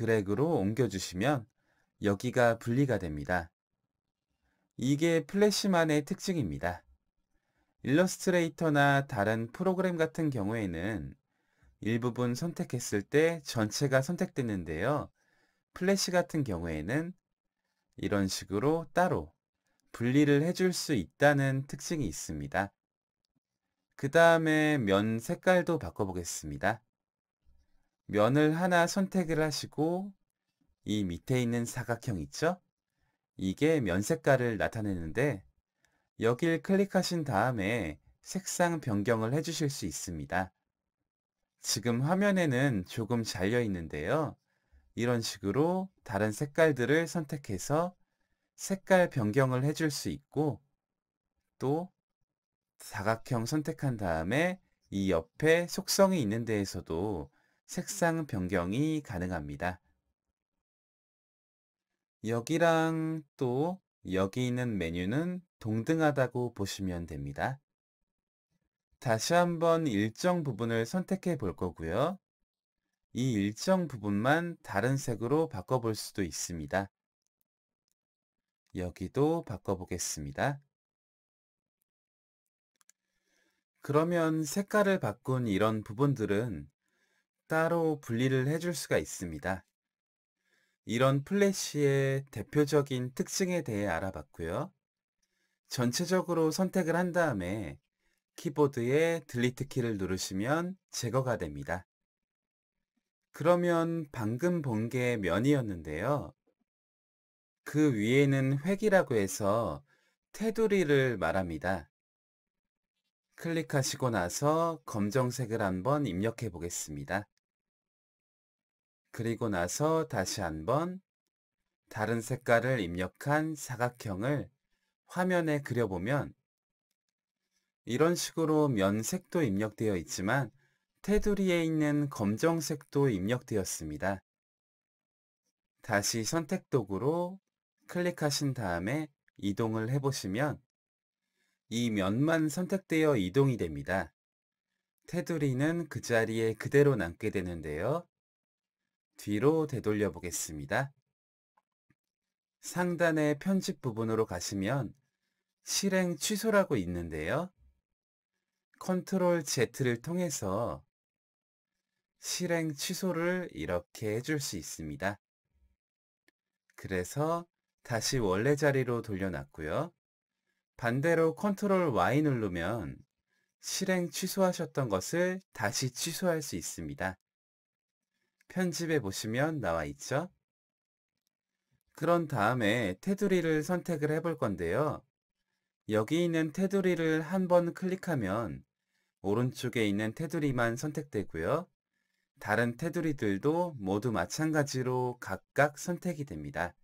드래그로 옮겨주시면 여기가 분리가 됩니다. 이게 플래시만의 특징입니다. 일러스트레이터나 다른 프로그램 같은 경우에는 일부분 선택했을 때 전체가 선택되는데요. 플래시 같은 경우에는 이런 식으로 따로 분리를 해줄 수 있다는 특징이 있습니다. 그 다음에 면 색깔도 바꿔보겠습니다. 면을 하나 선택을 하시고 이 밑에 있는 사각형 있죠? 이게 면 색깔을 나타내는데 여길 클릭하신 다음에 색상 변경을 해주실 수 있습니다. 지금 화면에는 조금 잘려 있는데요. 이런 식으로 다른 색깔들을 선택해서 색깔 변경을 해줄 수 있고 또 사각형 선택한 다음에 이 옆에 속성이 있는 데에서도 색상 변경이 가능합니다. 여기랑 또 여기 있는 메뉴는 동등하다고 보시면 됩니다. 다시 한번 일정 부분을 선택해 볼 거고요. 이 일정 부분만 다른 색으로 바꿔볼 수도 있습니다. 여기도 바꿔보겠습니다. 그러면 색깔을 바꾼 이런 부분들은 따로 분리를 해줄 수가 있습니다. 이런 플래시의 대표적인 특징에 대해 알아봤고요. 전체적으로 선택을 한 다음에 키보드에 딜리트 키를 누르시면 제거가 됩니다. 그러면 방금 본 게 면이었는데요. 그 위에는 획이라고 해서 테두리를 말합니다. 클릭하시고 나서 검정색을 한번 입력해 보겠습니다. 그리고 나서 다시 한번 다른 색깔을 입력한 사각형을 화면에 그려보면 이런 식으로 면색도 입력되어 있지만 테두리에 있는 검정색도 입력되었습니다. 다시 선택 도구로 클릭하신 다음에 이동을 해보시면 이 면만 선택되어 이동이 됩니다. 테두리는 그 자리에 그대로 남게 되는데요. 뒤로 되돌려 보겠습니다. 상단의 편집 부분으로 가시면 실행 취소라고 있는데요. 컨트롤 Z를 통해서 실행 취소를 이렇게 해줄 수 있습니다. 그래서 다시 원래 자리로 돌려놨고요. 반대로 컨트롤 Y 누르면 실행 취소하셨던 것을 다시 취소할 수 있습니다. 편집해 보시면 나와 있죠? 그런 다음에 테두리를 선택을 해볼 건데요. 여기 있는 테두리를 한 번 클릭하면 오른쪽에 있는 테두리만 선택되고요. 다른 테두리들도 모두 마찬가지로 각각 선택이 됩니다.